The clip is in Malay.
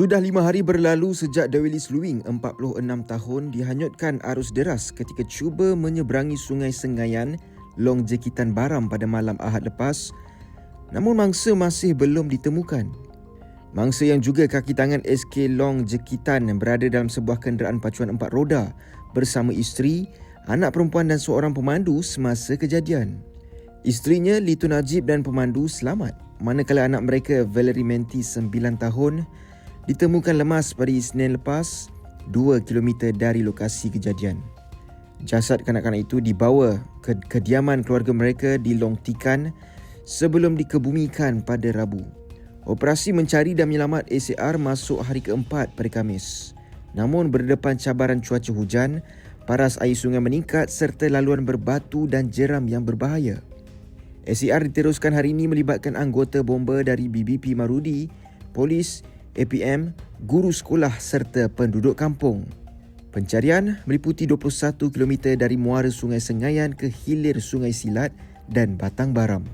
Sudah lima hari berlalu sejak Dewilis Luing, 46 tahun, dihanyutkan arus deras ketika cuba menyeberangi Sungai Sengayan, Long Jekitan Baram pada malam Ahad lepas. Namun mangsa masih belum ditemukan. Mangsa yang juga kaki tangan SK Long Jekitan berada dalam sebuah kenderaan pacuan empat roda bersama isteri, anak perempuan dan seorang pemandu semasa kejadian. Isterinya, Litu Najib dan pemandu selamat. Manakala anak mereka, Valerie Menti, 9 tahun, ditemukan lemas pada Isnin lepas 2 km dari lokasi kejadian. Jasad kanak-kanak itu dibawa ke kediaman keluarga mereka di Long Tikan sebelum dikebumikan pada Rabu. Operasi mencari dan menyelamat ACR masuk hari keempat pada Kamis. Namun berdepan cabaran cuaca hujan, paras air sungai meningkat serta laluan berbatu dan jeram yang berbahaya. ACR diteruskan hari ini melibatkan anggota bomba dari BBP Marudi, polis, APM, guru sekolah serta penduduk kampung. Pencarian meliputi 21 km dari muara Sungai Sengayan ke hilir Sungai Silat dan Batang Baram.